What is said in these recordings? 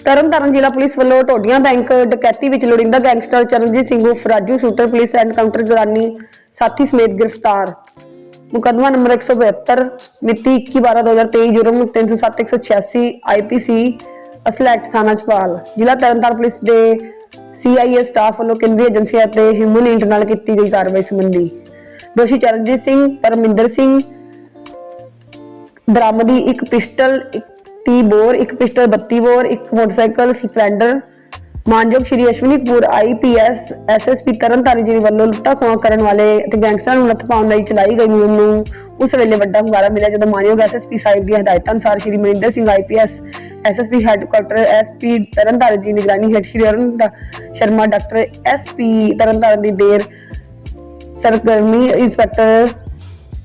ਤਰਨਤਾਰਨ ਜ਼ਿਲ੍ਹਾ ਪੁਲਿਸ ਵੱਲੋਂ ਟੋਡੀਆਂ ਬੈਂਕ ਡਕੈਤੀ ਵਿੱਚ ਲੋੜਿੰਦਾ ਗੈਂਗਸਟਰ ਚਰਨਜੀਤ ਸਿੰਘ ਉਰਫ ਰਾਜੂ ਸ਼ੂਟਰ, ਪੁਲਿਸ ਐਨਕਾਊਂਟਰ ਦੌਰਾਨੀ ਸਾਥੀ ਸਮੇਤ ਗ੍ਰਿਫਤਾਰ। ਮੁਕੱਦਮਾ ਨੰਬਰ 172 ਮਿਤੀ 21/12/2023 ਜੁਰਮ 307186 ਆਈਪੀਸੀ ਅਸਲਾ ਥਾਣਾ ਚਪਾਲ। ਜ਼ਿਲ੍ਹਾ ਤਰਨਤਾਰਨ ਪੁਲਿਸ ਦੇ ਸੀਆਈਏ ਸਟਾਫ ਵੱਲੋਂ ਕੇਂਦਰੀ ਏਜੰਸੀਆਂ ਤੇ ਹਿਊਮਨ ਇੰਟ ਨਾਲ ਕੀਤੀ ਗਈ ਕਾਰਵਾਈ ਸੰਬੰਧੀ ਦੋਸ਼ੀ ਚਰਨਜੀਤ ਸਿੰਘ, ਪਰਮਿੰਦਰ ਸਿੰਘ, ਬਰਾਮਦੀ ਇੱਕ ਪਿਸਟਲ 30 ਬੋਰ, ਇੱਕ ਪਿਸਟਲ 32 ਬੋਰ, ਇੱਕ ਮੋਟਰਸਾਈਕਲ ਸਪਲੈਂਡਰ। ਮਾਨਯੋਗ ਸ਼੍ਰੀ ਅਸ਼ਵਨੀ ਕਪੂਰ ਆਈਪੀਐਸ ਐਸਐਸਪੀ ਤਰਨਤਾਰਨ ਜੀ ਵੱਲੋਂ ਲੁੱਟਾਂ ਖੋਹਾਂ ਕਰਨ ਵਾਲੇ ਅਤੇ ਗੈਂਗਸਟਰਾਂ ਨੂੰ ਨੱਥ ਪਾਉਣ ਲਈ ਚਲਾਈ ਗਈ ਮੁਹਿੰਮ ਨੂੰ ਉਸ ਵੇਲੇ ਵੱਡਾ ਹੁੰਗਾਰਾ ਮਿਲਿਆ ਜਦੋਂ ਮਾਨਯੋਗ ਐਸਐਸਪੀ ਸਾਹਿਬ ਦੀਆਂ ਹਦਾਇਤਾਂ ਅਨੁਸਾਰ Shri Maninder Singh IPS SSP headquarter SP Tarn Taran ji ਨਿਗਰਾਨੀ ਹੇਠ ਸ਼੍ਰੀ ਅਰੁਣ ਸ਼ਰਮਾ, ਡਾਕਟਰ ਐਸਪੀ ਤਰਨਤਾਰਨ ਦੀ ਦੇਰ, ਸਰਗਰਮੀ inspector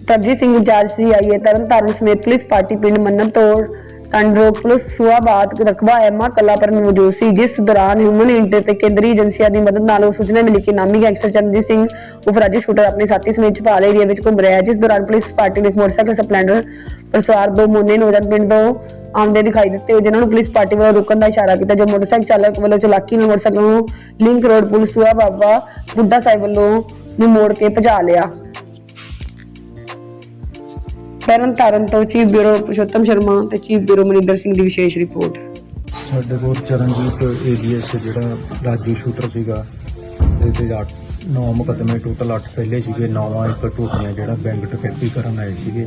Tarjit Singh incharge C IA Tarn Taran ਸਮੇਤ ਪੁਲਿਸ ਪਾਰਟੀ ਪਿੰਡ ਮੰਨਣ ਤੋੜ ਕੰਡਰੋਗ ਪੁਲਿਸ ਸੁਆਬਾਦ ਰਕਬਾ ਐਮਾ ਕਲਾਪਰ ਮੌਜੂਦ ਸੀ, ਜਿਸ ਦੌਰਾਨ ਹਿਊਮਨ ਇੰਟ ਤੇ ਕੇਂਦਰੀ ਏਜੰਸੀਆਂ ਦੀ ਮਦਦ ਨਾਲ ਉਹ ਸੂਚਨਾ ਮਿਲੀ ਕਿ ਨਾਮੀ ਗੈਂਗਸਟਰ ਚੰਦਜੀਤ ਸਿੰਘ ਉਪ ਰਾਜੂ ਸ਼ੂਟਰ ਆਪਣੇ ਸਾਥੀ ਸਮੇਤ ਚਪਾਲ ਏਰੀਆ ਵਿੱਚ ਘੁੰਮ ਰਿਹਾ ਹੈ, ਜਿਸ ਦੌਰਾਨ ਪੁਲਿਸ ਪਾਰਟੀ ਨੇ ਮੋਟਰਸਾਈਕਲ ਸਪਲੈਂਡਰ ਪਰ ਦੋ ਮੋਨੇ ਨੌਜਵਾਨ ਪਿੰਡ ਤੋਂ ਆਉਂਦੇ ਦਿਖਾਈ ਦਿੱਤੇ ਹੋਏ ਜਿਨ੍ਹਾਂ ਨੂੰ ਪੁਲਿਸ ਪਾਰਟੀ ਵੱਲੋਂ ਰੋਕਣ ਦਾ ਇਸ਼ਾਰਾ ਕੀਤਾ, ਜੋ ਮੋਟਰਸਾਈਕਲ ਚਾਲਕ ਵੱਲੋਂ ਚਲਾਕੀ ਨਾਲ ਮੋਟਰਸਾਈਕਲ ਨੂੰ ਲਿੰਕ ਰੋਡ ਪੁਲਿਸ ਸੁਆ ਬਾਬਾ ਬੁੱਢਾ ਸਾਹਿਬ ਵੱਲੋਂ ਨੂੰ ਮੋੜ ਕੇ ਭਜਾ ਲਿਆ। ਤਰਨ ਤਾਰਨ ਤੋਂ ਚੀਫ ਬਿਊਰੋ ਪੁਰਸ਼ੋਤਮ ਸ਼ਰਮਾ ਤੇ ਚੀਫ ਬਿਊਰੋ ਮਨਿੰਦਰ ਸਿੰਘ ਦੀ ਵਿਸ਼ੇਸ਼ ਰਿਪੋਰਟ। ਸਾਡੇ ਕੋਲ ਚਰਨਜੀਤ ਏਲੀਅਸ ਜਿਹੜਾ ਰਾਜੂ ਸ਼ੂਟਰ ਸੀਗਾ, ਇਹਦੇ 8 9 ਮੁਕੱਦਮੇ ਟੋਟਲ 8 ਪਹਿਲੇ ਸੀਗੇ, ਨੌਵਾਂ ਇੱਕ ਟੋਟੀਆਂ ਜਿਹੜਾ ਬੈਂਕ ਟਕੈਤੀ ਕਰਨ ਆਏ ਸੀਗੇ।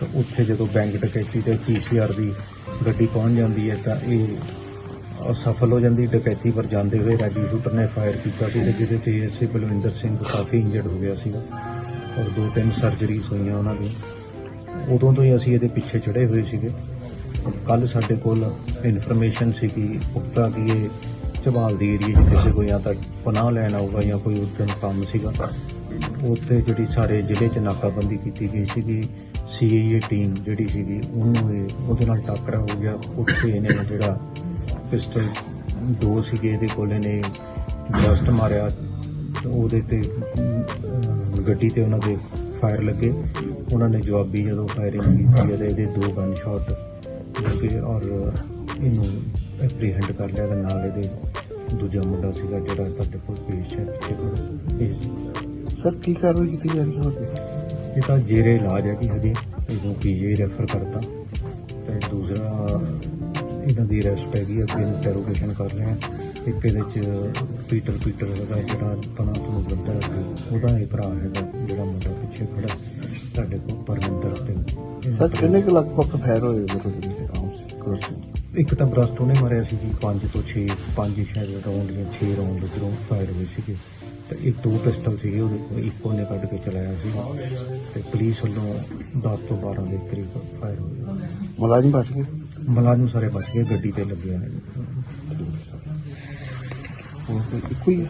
ਤਾਂ ਉੱਥੇ ਜਦੋਂ ਬੈਂਕ ਟਕੈਤੀ ਤੇ ਪੀਸੀਆਰ ਦੀ ਗੱਡੀ ਪਹੁੰਚ ਜਾਂਦੀ ਹੈ, ਤਾਂ ਇਹ ਅਸਫਲ ਹੋ ਜਾਂਦੀ, ਡਕੈਤੀ ਪਰ ਜਾਂਦੇ ਹੋਏ ਰਾਜੂ ਸ਼ੂਟਰ ਨੇ ਫਾਇਰ ਕੀਤਾ ਸੀ ਤੇ ਜਿਹਦੇ ਤੇ ਐਸਏ ਬਲਵਿੰਦਰ ਸਿੰਘ ਕਾਫੀ ਇੰਜਰਡ ਹੋ ਗਿਆ ਸੀਗਾ। ਔਰ ਦੋ ਤਿੰਨ ਸਰਜਰੀਜ਼ ਹੋਈਆਂ ਉਹਨਾਂ ਦੀ ਉਦੋਂ ਤੋਂ ਹੀ ਅਸੀਂ ਇਹਦੇ ਪਿੱਛੇ ਚੜੇ ਹੋਏ ਸੀਗੇ। ਕੱਲ ਸਾਡੇ ਕੋਲ ਇਨਫੋਰਮੇਸ਼ਨ ਸੀਗੀ ਪੁਖਤਾ ਕਿ ਇਹ ਝਬਾਲ ਦੀ ਏਰੀਆ 'ਚ ਕਿਸੇ ਕੋਈ ਜਾਂ ਤਾਂ ਪਨਾਹ ਲੈਣ ਆਊਗਾ ਜਾਂ ਕੋਈ ਉਦੋਂ ਕੰਮ ਸੀਗਾ। ਉੱਥੇ ਜਿਹੜੀ ਸਾਰੇ ਜ਼ਿਲ੍ਹੇ 'ਚ ਨਾਕਾਬੰਦੀ ਕੀਤੀ ਗਈ ਸੀਗੀ। ਸੀਏਏ ਟੀਮ ਜਿਹੜੀ ਸੀਗੀ, ਉਹਨੂੰ ਇਹ ਉਹਦੇ ਨਾਲ ਟੱਕਰਾ ਹੋ ਗਿਆ। ਉੱਥੇ ਇਹਨੇ ਜਿਹੜਾ ਪਿਸਟਲ ਦੋ ਸੀਗੇ, ਇਹਦੇ ਕੋਲ ਇਹਨੇ ਬਸਟ ਮਾਰਿਆ। ਉਹਦੇ ਤੇ ਗੱਡੀ ਤੇ ਉਹਨਾਂ ਦੇ ਫਾਇਰ ਲੱਗੇ। ਉਹਨਾਂ ਨੇ ਜਵਾਬੀ ਜਦੋਂ ਫਾਇਰਿੰਗ ਕੀਤੀ ਇਹਦੇ ਇਹਦੇ ਦੋ ਗਨ ਸ਼ਾਟ ਲੱਗੇ ਔਰ ਇਹਨੂੰ ਐਪਰੀਹੈਂਡ ਕਰ ਲਿਆ ਤੇ ਨਾਲ ਇਹਦੇ ਦੂਜਾ ਮੁੰਡਾ ਸੀਗਾ ਜਿਹੜਾ ਤੁਹਾਡੇ ਕੋਲ ਪੇਸ਼ ਹੈ ਪਿੱਛੇ ਕੋਲ ਸਰ ਕੀ ਕਾਰਵਾਈ ਕੀਤੀ ਜਾ ਰਹੀ ਹੈ ਇਹ ਤਾਂ ਜੇਰੇ ਇਲਾਜ ਹੈ ਕਿ ਹਜੇ ਇਹਨੂੰ ਪੀਜੀ ਰੈਫਰ ਕਰਤਾ। ਤੇ ਦੂਸਰਾ ਇਹਨਾਂ ਦੀ ਰੈਸਟ ਹੈਗੀ ਅੱਗੇ ਇੰਟਰੋਗੇਸ਼ਨ ਕਰ ਰਹੇ ਆ ਇੱਕ ਇਹਦੇ ਚ ਪੀਟਰ ਪੀਟਰ ਹੈਗਾ ਜਿਹੜਾ ਪਨਾ ਤੋਂ ਬੰਦਾ ਉਹਦਾ ਇਹ ਭਰਾ ਹੈਗਾ ਜਿਹੜਾ ਮੁੰਡਾ ਸਰ ਕਿੰਨੇ ਕੁ ਲਗਭਗ ਫੈਰ ਹੋਏ ਮਤਲਬ ਜਿਹੜੇ ਆਉਂਸ ਕਰੋਸ ਇੱਕ ਤਾਂ ਬਰਸਟ ਉਹਨੇ ਮਾਰਿਆ ਸੀ ਜੀ 5 ਤੋਂ 6 5 ਸ਼ਾਇਦ ਰਾਉਂਡ ਜਾਂ 6 ਰਾਉਂਡ ਉਧਰੋਂ ਫਾਇਰ ਹੋਏ ਸੀਗੇ। ਤੇ ਇੱਕ ਦੋ ਪਿਸਟਲ ਸੀਗੇ ਉਹਦੇ ਕੋਲ ਇੱਕ ਉਹਨੇ ਕੱਢ ਕੇ ਚਲਾਇਆ ਸੀ। ਤੇ ਪੁਲਿਸ ਵੱਲੋਂ 10 ਤੋਂ 12 ਦੇ ਕਰੀਬ ਫਾਇਰ ਹੋਏ। ਮੁਲਾਜ਼ਮ ਬਚ ਗਏ? ਮੁਲਾਜ਼ਮ ਸਾਰੇ ਬਚ ਗਏ ਗੱਡੀ ਤੇ ਲੱਗੇ ਨੇ। ਹੋਰ ਕੋਈ ਇੱਕੋ ਹੀ ਹੈ?